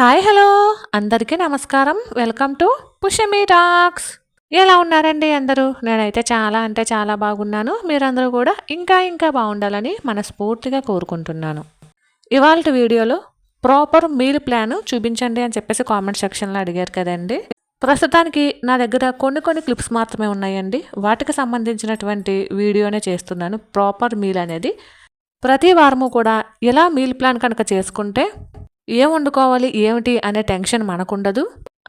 Hi hello అందరికీ నమస్కారం. Welcome to పుషమి talks ఎలా ఉన్నారండి అందరూ? నేనైతే చాలా అంటే చాలా బాగున్నాను. మీరందరూ కూడా ఇంకా ఇంకా బాగుండాలని మనస్ఫూర్తిగా కోరుకుంటున్నాను. ఇవాళ వీడియోలో ప్రాపర్ మీల్ ప్లాన్ చూపించండి అని చెప్పేసి కామెంట్ సెక్షన్లో అడిగారు కదండి. ప్రస్తుతానికి నా దగ్గర కొన్ని కొన్ని క్లిప్స్ మాత్రమే ఉన్నాయండి. వాటికి సంబంధించినటువంటి వీడియోనే చేస్తున్నాను. ప్రాపర్ మీల్ అనేది. ప్రతి వారము కూడా ఎలా మీల్ ప్లాన్ కనుక చేసుకుంటే ఏం వండుకోవాలి ఏమిటి అనే టెన్షన్ మనకుండదు.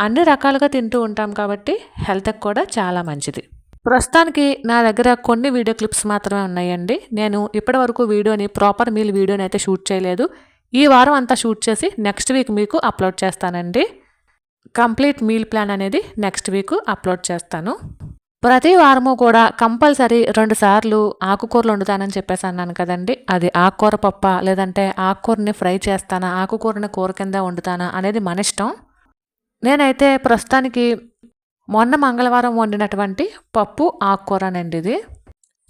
అన్ని రకాలుగా తింటూ ఉంటాం కాబట్టి హెల్త్కి కూడా చాలా మంచిది. ప్రస్తుతానికి నా దగ్గర కొన్ని వీడియో క్లిప్స్ మాత్రమే ఉన్నాయండి. నేను ఇప్పటివరకు వీడియోని ప్రాపర్ మీల్ వీడియోని అయితే షూట్ చేయలేదు. ఈ వారం అంతా షూట్ చేసి నెక్స్ట్ వీక్ మీకు అప్లోడ్ చేస్తానండి. కంప్లీట్ మీల్ ప్లాన్ అనేది నెక్స్ట్ వీక్ అప్లోడ్ చేస్తాను. ప్రతి వారము కూడా కంపల్సరీ రెండు సార్లు ఆకుకూరలు వండుతానని చెప్పేసి అన్నాను కదండి. అది ఆకుకూర పప్ప లేదంటే ఆకుకూరని ఫ్రై చేస్తానా ఆకుకూరని కూర కింద వండుతానా అనేది మన ఇష్టం. నేనైతే ప్రస్తుతానికి మొన్న మంగళవారం వండినటువంటి పప్పు ఆకుకూరనండి ఇది.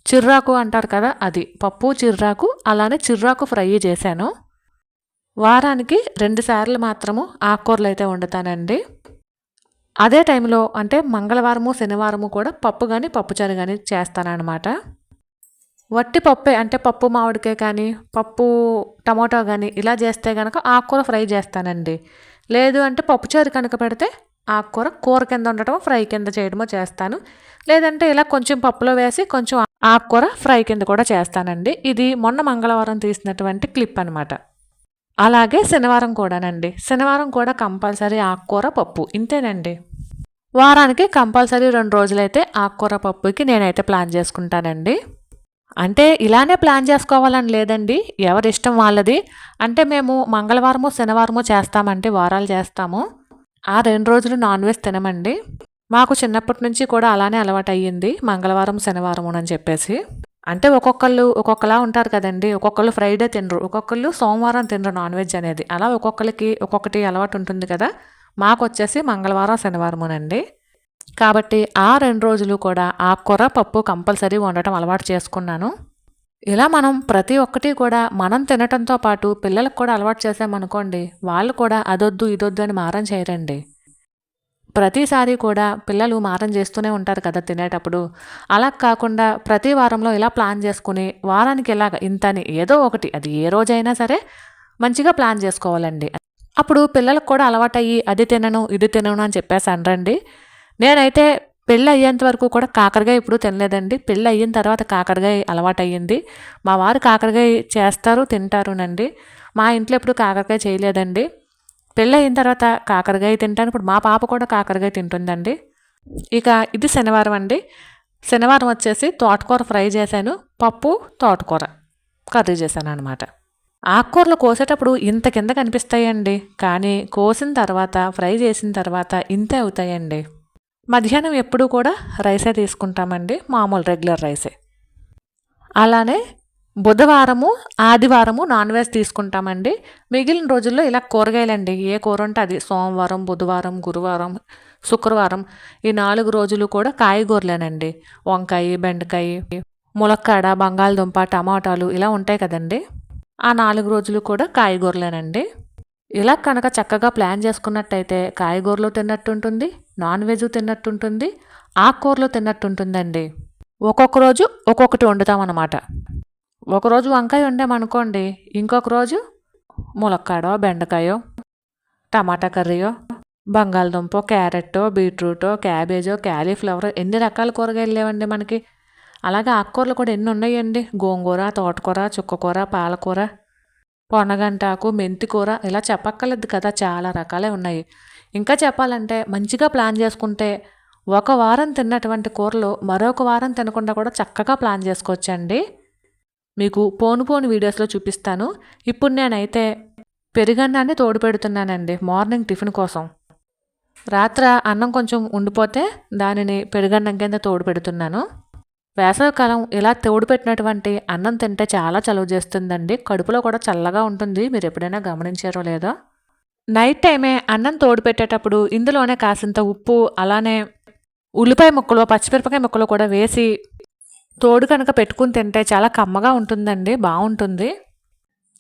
చిర్రాకు అంటారు కదా అది. పప్పు చిర్రాకు అలానే చిర్రాకు ఫ్రై చేశాను. వారానికి రెండు సార్లు మాత్రము ఆకుకూరలు అయితే వండుతానండి. అదే టైంలో అంటే మంగళవారము శనివారము కూడా పప్పు కానీ పప్పుచారు కానీ చేస్తానన్నమాట. వట్టి పప్పే అంటే పప్పు మామిడికాయ కానీ పప్పు టమాటో కానీ ఇలా చేస్తే కనుక ఆకుకూర ఫ్రై చేస్తానండి. లేదు అంటే పప్పుచారు కనుక పెడితే ఆకుకూర కూర కింద ఉండటం ఫ్రై కింద చేయడమో చేస్తాను. లేదంటే ఇలా కొంచెం పప్పులో వేసి కొంచెం ఆకుకూర ఫ్రై కింద కూడా చేస్తానండి. ఇది మొన్న మంగళవారం తీసినటువంటి క్లిప్ అనమాట అలాగే శనివారం కూడానండి. శనివారం కూడా కంపల్సరీ ఆకుకూర పప్పు ఇంతేనండి. వారానికి కంపల్సరీ రెండు రోజులైతే ఆకుకూర పప్పుకి నేనైతే ప్లాన్ చేసుకుంటానండి. అంటే ఇలానే ప్లాన్ చేసుకోవాలని లేదండి. ఎవరి ఇష్టం వాళ్ళది. అంటే మేము మంగళవారము శనివారము చేస్తామంటే వారాలు చేస్తాము. ఆ రెండు రోజులు నాన్ వెజ్ తినమండి. మాకు చిన్నప్పటి నుంచి కూడా అలానే అలవాటు అయ్యింది మంగళవారం శనివారం అని చెప్పేసి. అంటే ఒక్కొక్కళ్ళు ఒక్కొక్కలా ఉంటారు కదండి. ఒక్కొక్కళ్ళు ఫ్రైడే తినరు. ఒక్కొక్కళ్ళు సోమవారం తినరు నాన్ వెజ్ అనేది. అలా ఒక్కొక్కరికి ఒక్కొక్కటి అలవాటు ఉంటుంది కదా. మాకు వచ్చేసి మంగళవారం శనివారమునండి. కాబట్టి ఆ రెండు రోజులు కూడా ఆకుకూర పప్పు కంపల్సరీ వండటం అలవాటు చేసుకున్నాను. ఇలా మనం ప్రతి ఒక్కటి కూడా మనం తినటంతో పాటు పిల్లలకు కూడా అలవాటు చేసామనుకోండి వాళ్ళు కూడా అదొద్దు ఇదొద్దు అని మారం చేయరండి. ప్రతిసారి కూడా పిల్లలు మారం చేస్తూనే ఉంటారు కదా తినేటప్పుడు. అలా కాకుండా ప్రతి వారంలో ఇలా ప్లాన్ చేసుకుని వారానికి ఇలాగ ఇంతని ఏదో ఒకటి అది ఏ రోజైనా సరే మంచిగా ప్లాన్ చేసుకోవాలండి. అప్పుడు పిల్లలకు కూడా అలవాటయ్యి అది తినను ఇది తినను అని చెప్పేసి అనరండి. నేనైతే పెళ్ళి అయ్యేంత వరకు కూడా కాకరకాయ ఇప్పుడు తినలేదండి. పెళ్ళి అయిన తర్వాత కాకరకాయ అలవాటు అయ్యింది మా వారు కాకరకాయ చేస్తారు తింటారునండి. మా ఇంట్లో ఎప్పుడు కాకరకాయ చేయలేదండి. పెళ్ళి అయిన తర్వాత కాకరకాయ తింటాను. ఇప్పుడు మా పాప కూడా కాకరకాయ తింటుందండి. ఇక ఇది శనివారం అండి. శనివారం వచ్చేసి తోటకూర ఫ్రై చేశాను. పప్పు తోటకూర కర్రీ చేశాను అనమాట ఆకుకూరలు కోసేటప్పుడు ఇంత కింద కనిపిస్తాయండి. కానీ కోసిన తర్వాత ఫ్రై చేసిన తర్వాత ఇంతే అవుతాయండి. మధ్యాహ్నం ఎప్పుడూ కూడా రైసే తీసుకుంటామండి. మామూలు రెగ్యులర్ రైసే. అలానే బుధవారము ఆదివారము నాన్ వెజ్ తీసుకుంటామండి. మిగిలిన రోజుల్లో ఇలా కూరగాయలండి. ఏ కూర ఉంటే అది సోమవారం బుధవారం గురువారం శుక్రవారం ఈ నాలుగు రోజులు కూడా కాయగూరలేనండి. వంకాయ బెండకాయ ములక్కాడ బంగాళదుంప టమాటాలు ఇలా ఉంటాయి కదండి. ఆ నాలుగు రోజులు కూడా కాయగూరలేనండి. ఇలా కనుక చక్కగా ప్లాన్ చేసుకున్నట్టయితే కాయగూరలు తిన్నట్టుంటుంది నాన్ వెజ్ తిన్నట్టుంటుంది ఆకుకూరలు తిన్నట్టుంటుందండి. ఒక్కొక్క రోజు ఒక్కొక్కటి వండుతామన్నమాట. ఒకరోజు వంకాయ వండామనుకోండి ఇంకొక రోజు ములక్కాడో బెండకాయో టమాటా కర్రీయో బంగాళదుంప క్యారెట్టో బీట్రూటో క్యాబేజో క్యాలీఫ్లవర్ ఎన్ని రకాల కూరగాయలు లేవండి మనకి. అలాగే ఆకుకూరలు కూడా ఎన్ని ఉన్నాయండి? గోంగూర తోటకూర చుక్కకూర పాలకూర పొనగంటాకు మెంతికూర ఇలా చెప్పక్కర్లేదు కదా చాలా రకాలే ఉన్నాయి. ఇంకా చెప్పాలంటే మంచిగా ప్లాన్ చేసుకుంటే ఒక వారం తిన్నటువంటి కూరలు మరొక వారం తినకుండా కూడా చక్కగా ప్లాన్ చేసుకోవచ్చండి. మీకు పోను పోను వీడియోస్లో చూపిస్తాను. ఇప్పుడు నేనైతే పెరుగన్నాన్ని తోడు పెడుతున్నానండి మార్నింగ్ టిఫిన్ కోసం. రాత్ర అన్నం కొంచెం ఉండిపోతే దానిని పెరుగన్నం కింద తోడు పెడుతున్నాను. వేసవికాలం ఇలా తోడు పెట్టినటువంటి అన్నం తింటే చాలా చలువ చేస్తుందండి. కడుపులో కూడా చల్లగా ఉంటుంది. మీరు ఎప్పుడైనా గమనించారో లేదో? నైట్ టైమే అన్నం తోడు పెట్టేటప్పుడు ఇందులోనే కాసింత ఉప్పు అలానే ఉల్లిపాయ ముక్కలు పచ్చిమిరపకాయ ముక్కలు కూడా వేసి తోడు కనుక పెట్టుకుని తింటే చాలా కమ్మగా ఉంటుందండి. బాగుంటుంది.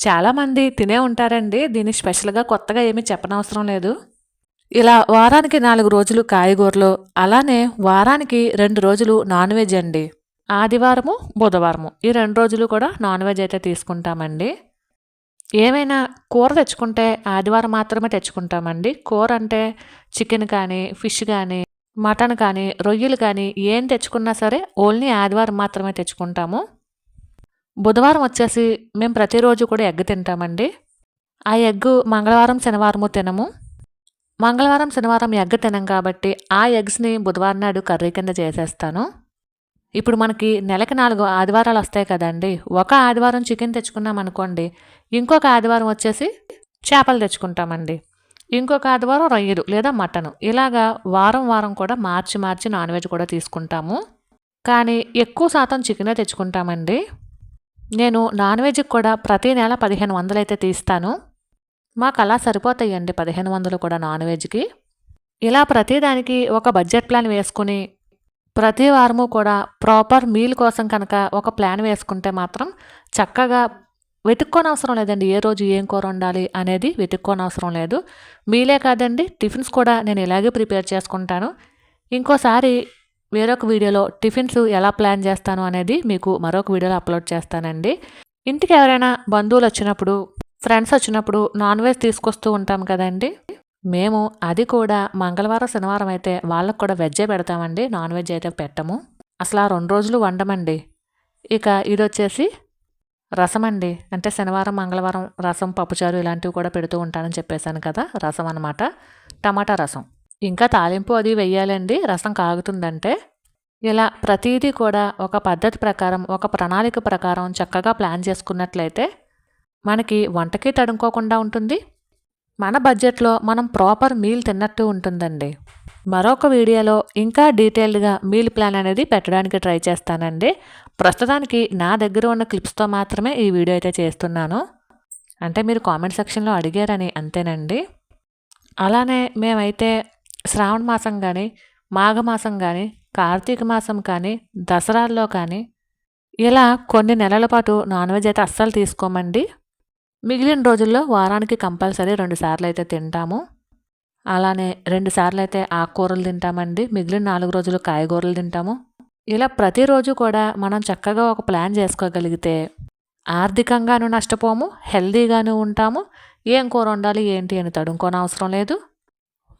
చాలామంది తినే ఉంటారండి. దీన్ని స్పెషల్గా కొత్తగా ఏమీ చెప్పనవసరం లేదు. ఇలా వారానికి నాలుగు రోజులు కాయగూరలు అలానే వారానికి రెండు రోజులు నాన్ వెజ్ అండి. ఆదివారము బుధవారము. ఈ రెండు రోజులు కూడా నాన్ వెజ్ అయితే తీసుకుంటామండి. ఏమైనా కూర తెచ్చుకుంటే ఆదివారం మాత్రమే తెచ్చుకుంటామండి. కూర అంటే చికెన్ కానీ ఫిష్ కానీ మటన్ కానీ రొయ్యలు కానీ ఏం తెచ్చుకున్నా సరే ఓన్లీ ఆదివారం మాత్రమే తెచ్చుకుంటాము. బుధవారం వచ్చేసి మేము ప్రతిరోజు కూడా ఎగ్ తింటామండి. ఆ ఎగ్ మంగళవారం శనివారము తినము. మంగళవారం శనివారం ఎగ్ తినం కాబట్టి ఆ ఎగ్స్ని బుధవారం నాడు కర్రీ కింద చేసేస్తాను. ఇప్పుడు మనకి నెలకి నాలుగు ఆదివారాలు వస్తాయి కదండి. ఒక ఆదివారం చికెన్ తెచ్చుకున్నాం అనుకోండి ఇంకొక ఆదివారం వచ్చేసి చేపలు తెచ్చుకుంటామండి. ఇంకొక ఆదివారం రొయ్యలు లేదా మటన్. ఇలాగా వారం వారం కూడా మార్చి మార్చి నాన్ వెజ్ కూడా తీసుకుంటాము. కానీ ఎక్కువ శాతం చికెనే తెచ్చుకుంటామండి. నేను నాన్ వెజ్కి కూడా ప్రతి నెల పదిహేను వందలు అయితే తీస్తాను. మాకు అలా సరిపోతాయండి పదిహేను వందలు కూడా నాన్ వెజ్కి. ఇలా ప్రతిదానికి ఒక బడ్జెట్ ప్లాన్ వేసుకుని ప్రతి వారము కూడా ప్రాపర్ మీల్ కోసం కనుక ఒక ప్లాన్ వేసుకుంటే మాత్రం చక్కగా వెతుక్కోనవసరం లేదండి. ఏ రోజు ఏం కూర వండాలి అనేది వెతుక్కోనవసరం లేదు. మీలే కాదండి టిఫిన్స్ కూడా నేను ఇలాగే ప్రిపేర్ చేసుకుంటాను. ఇంకోసారి వేరొక వీడియోలో టిఫిన్స్ ఎలా ప్లాన్ చేస్తాను అనేది మీకు మరొక వీడియోలో అప్లోడ్ చేస్తానండి. ఇంటికి ఎవరైనా బంధువులు వచ్చినప్పుడు ఫ్రెండ్స్ వచ్చినప్పుడు నాన్ వెజ్ తీసుకొస్తూ ఉంటాం కదండి. మేము అది కూడా మంగళవారం శనివారం అయితే వాళ్ళకు కూడా వెజ్జే పెడతామండి. నాన్ వెజ్ అయితే పెట్టము. అసలు ఆ రెండు రోజులు వండమండి. ఇక ఇది వచ్చేసి రసం అండి అంటే శనివారం మంగళవారం రసం పప్పుచారు ఇలాంటివి కూడా పెడుతూ ఉంటానని చెప్పేశాను కదా రసం అనమాట టమాటా రసం. ఇంకా తాలింపు అది వెయ్యాలండి రసం కాగుతుందంటే ఇలా ప్రతిదీ కూడా ఒక పద్ధతి ప్రకారం ఒక ప్రణాళిక ప్రకారం చక్కగా ప్లాన్ చేసుకున్నట్లయితే మనకి వంటకి తడుముకోకుండా ఉంటుంది. మన బడ్జెట్లో మనం ప్రాపర్ మీల్ తిన్నట్టు ఉంటుందండి. మరొక వీడియోలో ఇంకా డీటెయిల్డ్గా మీల్ ప్లాన్ అనేది పెట్టడానికి ట్రై చేస్తానండి. ప్రస్తుతానికి నా దగ్గర ఉన్న క్లిప్స్తో మాత్రమే ఈ వీడియో అయితే చేస్తున్నాను. అంటే మీరు కామెంట్ సెక్షన్లో అడిగారని అంతేనండి. అలానే మేమైతే శ్రావణ మాసం కానీ మాఘమాసం కానీ కార్తీక మాసం కానీ దసరాల్లో కానీ ఇలా కొన్ని నెలల పాటు నాన్ వెజ్ అయితే అస్సలు తీసుకోమండి. మిగిలిన రోజుల్లో వారానికి కంపల్సరీ రెండు సార్లు అయితే తింటాము. అలానే రెండు సార్లు అయితే ఆకుకూరలు తింటామండి. మిగిలిన నాలుగు రోజులు కాయగూరలు తింటాము. ఇలా ప్రతిరోజు కూడా మనం చక్కగా ఒక ప్లాన్ చేసుకోగలిగితే ఆర్థికంగాను నష్టపోము హెల్దీగాను ఉంటాము. ఏం కూర ఉండాలి ఏంటి అని తడుముకోని అవసరం లేదు.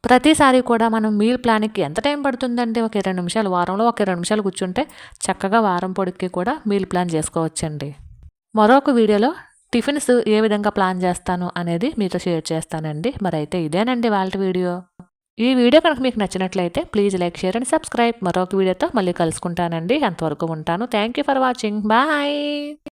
ప్రతిసారి కూడా మనం మీల్ ప్లాన్కి ఎంత టైం పడుతుందంటే ఒక ఇరవై నిమిషాలు వారంలో ఒక ఇరవై నిమిషాలు కూర్చుంటే చక్కగా వారం పొడికి కూడా మీల్ ప్లాన్ చేసుకోవచ్చండి. మరొక వీడియోలో టిఫిన్స్ ఏ విధంగా ప్లాన్ చేస్తాను అనేది మీతో షేర్ చేస్తానండి. మరి అయితే ఇదేనండి వాళ్ళ వీడియో. ఈ వీడియో కనుక మీకు నచ్చినట్లయితే please like share and subscribe. మరొక వీడియోతో మళ్ళీ కలుసుకుంటానండి. అంతవరకు ఉంటాను. Thank you for watching. Bye.